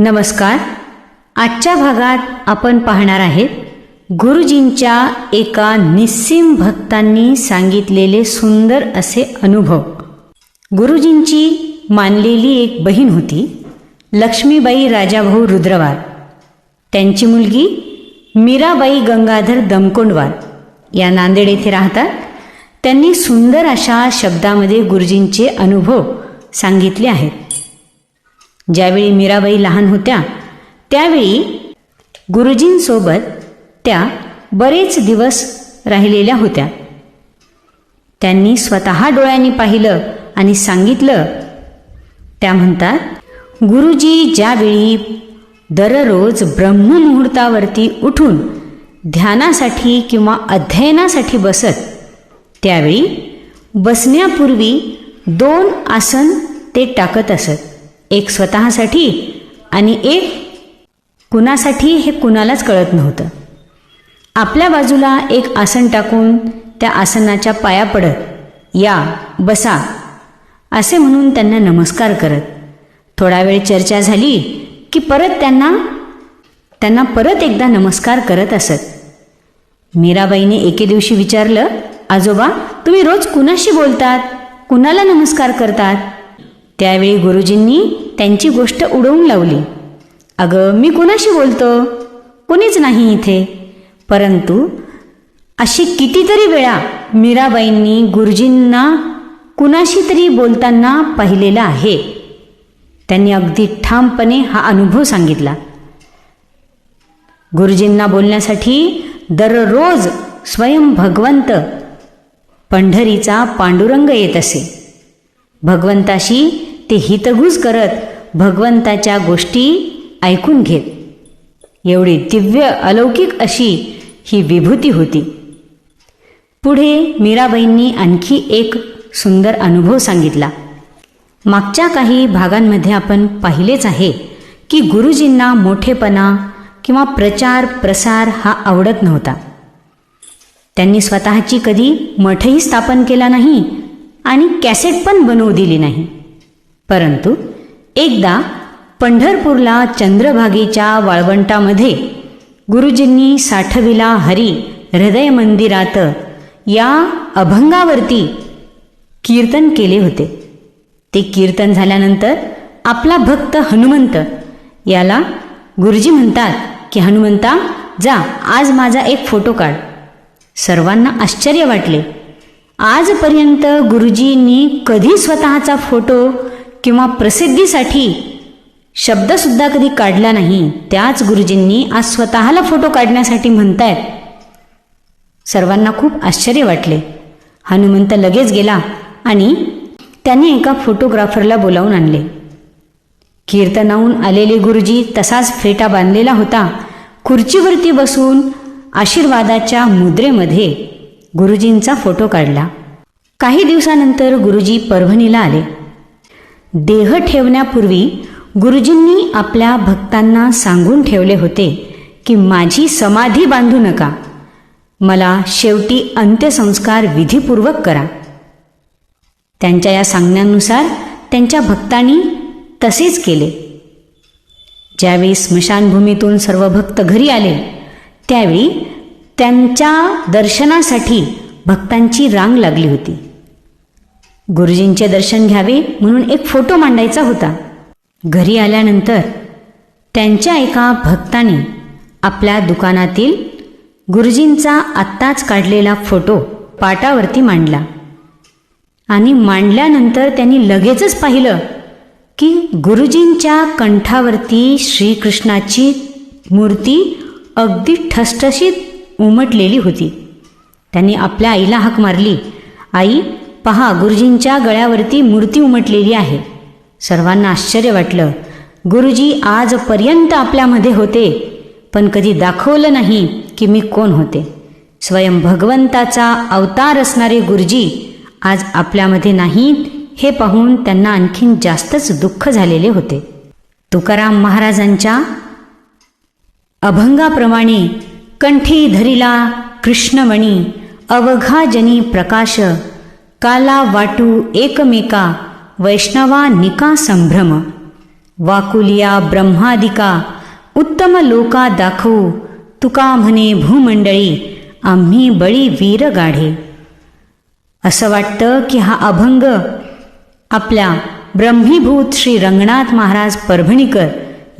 नमस्कार. आजच्या भागात आपण पाहणार आहेत गुरुजींच्या एका निस्सीम भक्तांनी सांगितलेले सुंदर असे अनुभव. गुरुजींची मानलेली एक बहीण होती लक्ष्मीबाई राजाभाऊ रुद्रवार. त्यांची मुलगी मीराबाई गंगाधर दमकोंडवार. या नांदेड येथे राहतात. त्यांनी सुंदर अशा शब्दामध्ये गुरुजींचे अनुभव सांगितले आहेत. ज्यावेळी मीराबाई लहान होत्या त्यावेळी गुरुजींसोबत त्या बरेच दिवस राहिलेल्या होत्या. त्यांनी स्वतः डोळ्यांनी पाहिलं आणि सांगितलं त्या म्हणतात गुरुजी ज्यावेळी दररोज ब्रह्ममुहूर्तावरती उठून ध्यानासाठी किंवा अध्ययनासाठी बसत त्यावेळी बसण्यापूर्वी दोन आसन ते टाकत असत. एक स्वतःसाठी आणि एक कुणासाठी हे कुणालाच कळत नव्हतं. आपल्या बाजूला एक आसन टाकून त्या आसनाच्या पाया पडत या बसा असे म्हणून त्यांना नमस्कार करत. थोडा वेळ चर्चा झाली की परत त्यांना त्यांना परत एकदा नमस्कार करत असत. मीराबाईने एके दिवशी विचारलं आजोबा तुम्ही रोज कुणाशी बोलतात? कुणाला नमस्कार करतात? त्यावेळी गुरुजींनी त्यांची गोष्ट उडवून लावली. अगं मी कुणाशी बोलतो? कुणीच नाही इथे. परंतु अशी कितीतरी वेळा मीराबाईंनी गुरुजींना कुणाशी तरी बोलताना पाहिलेलं आहे. त्यांनी अगदी ठामपणे हा अनुभव सांगितला. गुरुजींना बोलण्यासाठी दररोज स्वयं भगवंत पंढरीचा पांडुरंग येत असे. भगवंताशी ते हितगुज करत भगवंताच्या गोष्टी ऐकून घेत. एवढी दिव्य अलौकिक अशी ही विभूती होती. पुढे मीराबाईंनी आणखी एक सुंदर अनुभव सांगितला. मागच्या काही भागांमध्ये आपण पाहिलेच आहे की गुरुजींना मोठेपणा किंवा प्रचार प्रसार हा आवडत नव्हता. त्यांनी स्वतःची कधी मठही स्थापन केला नाही आणि कॅसेट पण बनवू दिली नाही. परंतु एकदा पंढरपूरला चंद्रभागेच्या वाळवंटामध्ये गुरुजींनी साठविला हरी हृदय मंदिरात या अभंगावरती कीर्तन केले होते. ते कीर्तन झाल्यानंतर आपला भक्त हनुमंत याला गुरुजी म्हणतात की हनुमंता जा आज माझा एक फोटो काढ. सर्वांना आश्चर्य वाटले. आजपर्यंत गुरुजींनी कधी स्वतःचा फोटो किंवा प्रसिद्धीसाठी शब्दसुद्धा कधी काढला नाही त्याच गुरुजींनी आज स्वतःला फोटो काढण्यासाठी म्हणतायत. सर्वांना खूप आश्चर्य वाटले. हनुमंत लगेच गेला आणि त्याने एका फोटोग्राफरला बोलावून आणले. कीर्तनाहून आलेले गुरुजी तसाच फेटा बांधलेला होता. खुर्चीवरती बसून आशीर्वादाच्या मुद्रेमध्ये गुरुजींचा फोटो काढला. काही दिवसानंतर गुरुजी परभणीला आले. देह ठेवण्यापूर्वी गुरुजींनी आपल्या भक्तांना सांगून ठेवले होते की माझी समाधी बांधू नका. मला शेवटी अंत्यसंस्कार विधीपूर्वक करा. त्यांच्या या सांगण्यानुसार त्यांच्या भक्तांनी तसेच केले. ज्यावेळी स्मशानभूमीतून सर्व भक्त घरी आले त्यावेळी त्यांच्या दर्शनासाठी भक्तांची रांग लागली होती. गुरुजींचे दर्शन घ्यावे म्हणून एक फोटो मांडायचा होता. घरी आल्यानंतर त्यांच्या एका भक्ताने आपल्या दुकानातील गुरुजींचा आत्ताच काढलेला फोटो पाटावरती मांडला. आणि मांडल्यानंतर त्यांनी लगेचच पाहिलं की गुरुजींच्या कंठावरती श्रीकृष्णाची मूर्ती अगदी ठसठशीत उमटलेली होती. त्यांनी आपल्या आईला हाक मारली आई पहा गुरुजींच्या गळ्यावरती मूर्ती उमटलेली आहे. सर्वांना आश्चर्य वाटलं. गुरुजी आजपर्यंत आपल्यामध्ये होते पण कधी दाखवलं नाही की मी कोण होते. स्वयं भगवंताचा अवतार असणारे गुरुजी आज आपल्यामध्ये नाहीत हे पाहून त्यांना आणखीन जास्तच दुःख झालेले होते. तुकाराम महाराजांच्या अभंगाप्रमाणे कंठी धरिला कृष्णमणी अवघा जनी प्रकाश काला वाटू एकमेका वैष्णवा निका संभ्रम। वाकुलिया ब्रह्मादिका उत्तम लोका दाखवू। तुका म्हणे भूमंडळी आम्ही बळी वीर गाढे असं वाटतं की हा अभंग आपल्या ब्रह्मीभूत श्री रंगनाथ महाराज परभणीकर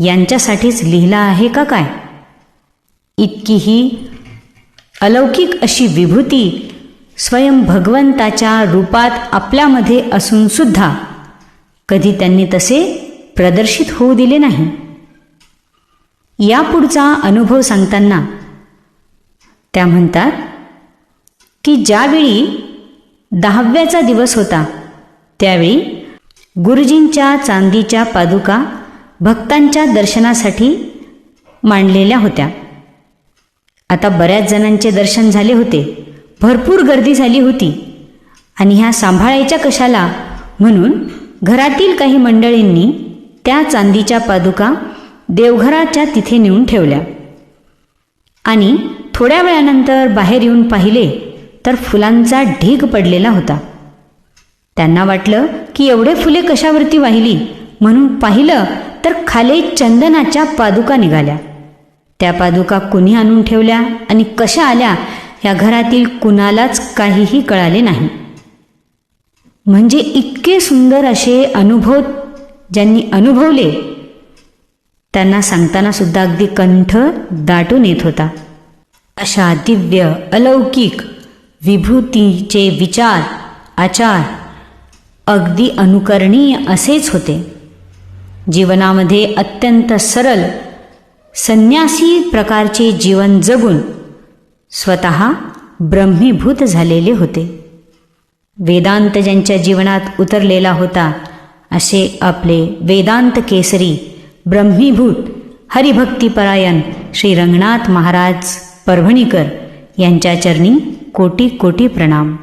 यांच्यासाठीच लिहिला आहे का काय? इतकी ही अलौकिक अशी विभूती स्वयं भगवंताच्या रूपात आपल्यामध्ये असून सुद्धा कधी त्यांनी तसे प्रदर्शित होऊ दिले नाही. यापुढचा अनुभव सांगताना त्या म्हणतात की ज्यावेळी दहाव्याचा दिवस होता त्यावेळी गुरुजींच्या चांदीच्या पादुका भक्तांच्या दर्शनासाठी मांडलेल्या होत्या. आता बऱ्याच जणांचे दर्शन झाले होते. भरपूर गर्दी झाली होती. आणि ह्या सांभाळायच्या कशाला? म्हणून घरातील काही मंडळींनी त्या चांदीच्या पादुका देवघराच्या तिथे नेऊन ठेवल्या. आणि थोड्या वेळानंतर बाहेर येऊन पाहिले तर फुलांचा ढीग पडलेला होता. त्यांना वाटलं की एवढे फुले कशावरती वाहिली? म्हणून पाहिलं तर खाली चंदनाच्या पादुका निघाल्या. त्या पादुका कुणी आणून ठेवल्या आणि कशा आल्या या घरातील कुणालाच काहीही कळाले नाही. म्हणजे इतके सुंदर असे अनुभव ज्यांनी अनुभवले त्यांना सांगताना सुद्धा अगदी कंठ दाटून येत होता. अशा दिव्य अलौकिक विभूतीचे विचार आचार अगदी अनुकरणीय असेच होते. जीवनामध्ये अत्यंत सरळ संन्यासी प्रकारचे जीवन जगून स्वतः ब्रह्मीभूत झालेले होते. वेदांत ज्यांच्या जीवनात उतरलेला होता असे आपले वेदांत केसरी ब्रह्मीभूत हरिभक्तीपरायण श्री रंगनाथ महाराज परभणीकर यांच्या चरणी कोटी कोटी प्रणाम.